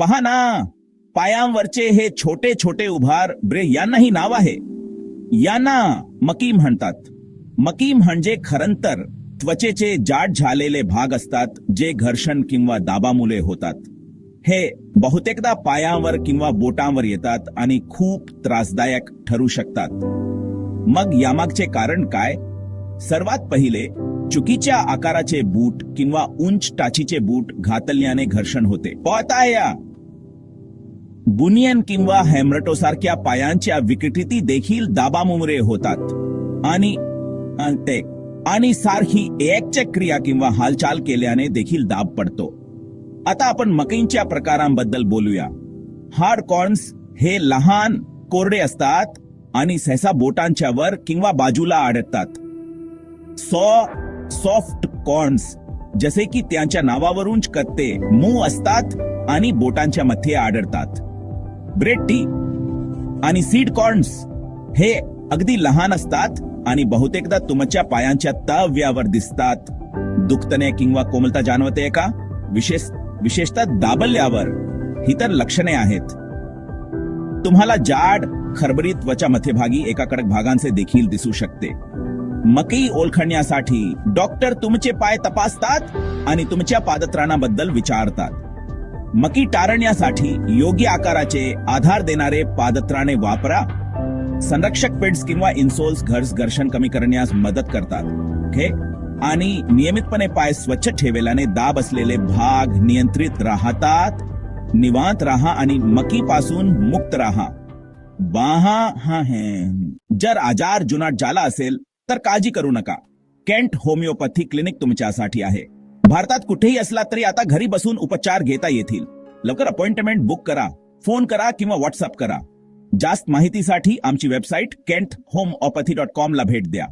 पहा ना पायांवरचे हे छोटे छोटे उभार ब्रे यांनाही नाव आहे. यांना मकी म्हणतात. मकी म्हणजे खरंतर त्वचेचे जाड झालेले भाग असतात जे घर्षण किंवा दाबामुळे होतात. हे बहुतेकदा पायांवर किंवा बोटांवर येतात आणि खूप त्रासदायक ठरू शकतात. मग यामागचे कारण काय? सर्वात पहिले चुकीच्या आकाराचे बूट किंवा उंच टाचीचे बूट घातल्याने घर्षण होते. पाहताय या! बुनियन किंवा हेमरटो सारख्या पायांच्या विकटीती देखील दाबामुळे होतात. आणि ते आणि सारखी एकचक क्रिया किंवा हालचाल केल्याने देखील दाब पडतो. आता आपण मकईच्या प्रकारांबद्दल बोलूया. हार्ड कॉर्न्स हे लहान कोरडे असतात आणि सहसा बोटांच्या वर किंवा बाजूला आढळतात सॉ सॉफ्ट कॉर्न्स जसे की त्यांच्या नावावरून कत्ते मू असतात आणि बोटांच्या मध्ये आढळतात. ब्रेड टी आणि सीड कॉर्न्स हे अगदी लहान असतात आणि बहुतेकदा तुमच्या पायांच्या तव्यावर दिसतात. दुखतने किंवा कोमलता जाणवते का? विशेष विशेषतः दाबल्यावर. ही तर लक्षणे आहेत. तुम्हाला जाड खरबरीत त्वचा मध्यभागी एका कडक भागांचे देखील दिसू शकते. मकई ओळखण्यासाठी डॉक्टर तुमचे पाय तपासतात आणि तुमच्या पादत्राणाबद्दल विचारतात. मकी टाळण्यासाठी योग्य आकाराचे आधार देणारे पादत्राणे वापरा. संरक्षक पेड्स किंवा इन्सोल्स घर्ष घर्षण कमी करण्यास मदत करतात. ओके? आणि नियमितपणे पाय स्वच्छ ठेवल्याने दाब असलेले भाग नियंत्रित राहतात. निवांत राहा आणि मकी पासून मुक्त राहा. बाहा हा है. जर आजार जुनाट झाला असेल तर काळजी करू नका. केंट होमिओपॅथी क्लिनिक तुमच्यासाठी आहे. भारतात कुठेही असला तरी आता घरी बसून उपचार घेता येतील. लवकर अपॉइंटमेंट बुक करा फोन करा किंवा व्हॉट्सअप करा. जास्त माहितीसाठी आमची website Kent homeopathy dot com ला भेट द्या.